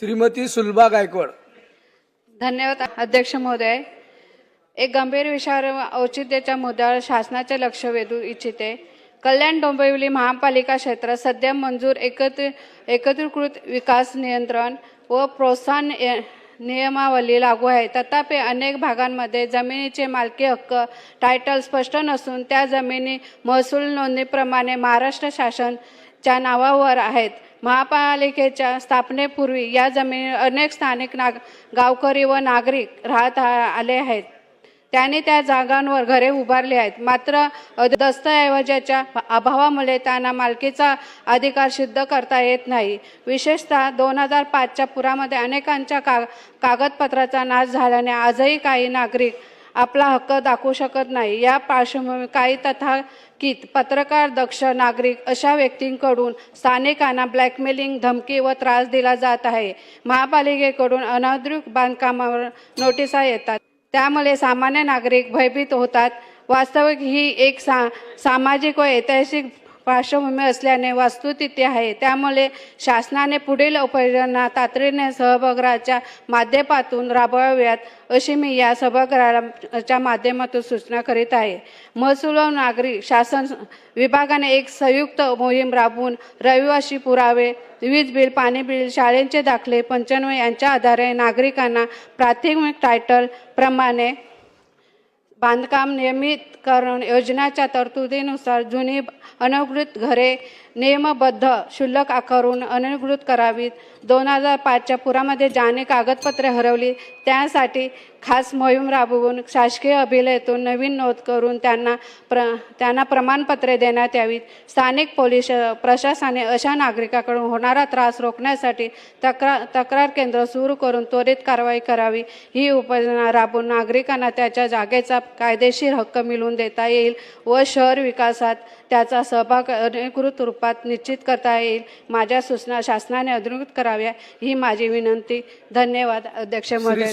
श्रीमती सुलभा गायकवाड. धन्यवाद अध्यक्ष महोदय. एक गंभीर विषयावर औचित्याच्या मुद्द्यावर शासनाचे लक्ष वेधू इच्छिते. कल्याण डोंबिवली महापालिका क्षेत्र सध्या मंजूर एकत्र एकत्रीकृत विकास नियंत्रण व प्रोत्साहन नियमावली लागू आहे. तथापि अनेक भागांमध्ये जमिनीचे मालकी हक्क टायटल स्पष्ट नसून त्या जमिनी महसूल नोंदणीप्रमाणे महाराष्ट्र शासनच्या नावावर आहेत. महापालिकेच्या स्थापनेपूर्वी या जमिनी अनेक स्थानिक नाग गावकरी व नागरिक राहत आले आहेत. त्यांनी त्या जागांवर घरे उभारली आहेत. मात्र दस्तऐवजाच्या अभावामुळे त्यांना मालकीचा अधिकार सिद्ध करता येत नाही. विशेषतः दोन हजार पाचच्या पुरामध्ये अनेकांच्या का कागदपत्राचा नाश झाल्याने आजही काही नागरिक आपला हक्क दाखवू शकत नाही. या पार्श्वभूमी काही तथाकित पत्रकार दक्ष नागरिक अशा व्यक्तींकडून स्थानिकांना ब्लॅकमेलिंग धमकी व त्रास दिला जात आहे. महापालिकेकडून अनादृक बांधकामावर नोटिसा येतात. त्यामुळे सामान्य नागरिक भयभीत होतात. वास्तविक ही एक सा सामाजिक व ऐतिहासिक पार्श्वभूमी असल्याने वस्तुस्थिती आहे. त्यामुळे शासनाने पुढील उपाययोजना तातडीने सभागृहाच्या माध्यमातून राबवाव्यात अशी मी या सभागृहाच्या माध्यमातून सूचना करीत आहे. महसूल व नागरी शासन विभागाने एक संयुक्त मोहीम राबवून रहिवासी पुरावे वीज बिल पाणी बिल शाळेंचे दाखले पंचन्वय यांच्या आधारे नागरिकांना प्राथमिक टायटल प्रमाणे बांधकाम नियमितकरण योजनाच्या तरतुदीनुसार जुनी अनधिकृत घरे नियमबद्ध शुल्क आकारून अनधिकृत करावीत. दोन हजार पाचच्या पुरामध्ये ज्याने कागदपत्रे हरवली त्यासाठी खास मोहीम राबवून शासकीय अभिलेतून नवीन नोंद करून त्यांना प्र त्यांना प्रमाणपत्रे देण्यात यावीत. स्थानिक पोलीस प्रशासनाने अशा नागरिकाकडून होणारा त्रास रोखण्यासाठी तक्रार तक्रार केंद्र सुरू करून त्वरित कारवाई करावी. ही उपाययोजना राबवून नागरिकांना त्याच्या जागेचा कायदेशीर हक्क मिळवून देता येईल व शहर विकासात त्याचा सहभाग अधिकृत रूपात निश्चित करता येईल. माझ्या सूचना शासनाने अधिकृत कराव्या ही माझी विनंती. धन्यवाद. अध्यक्ष महोदय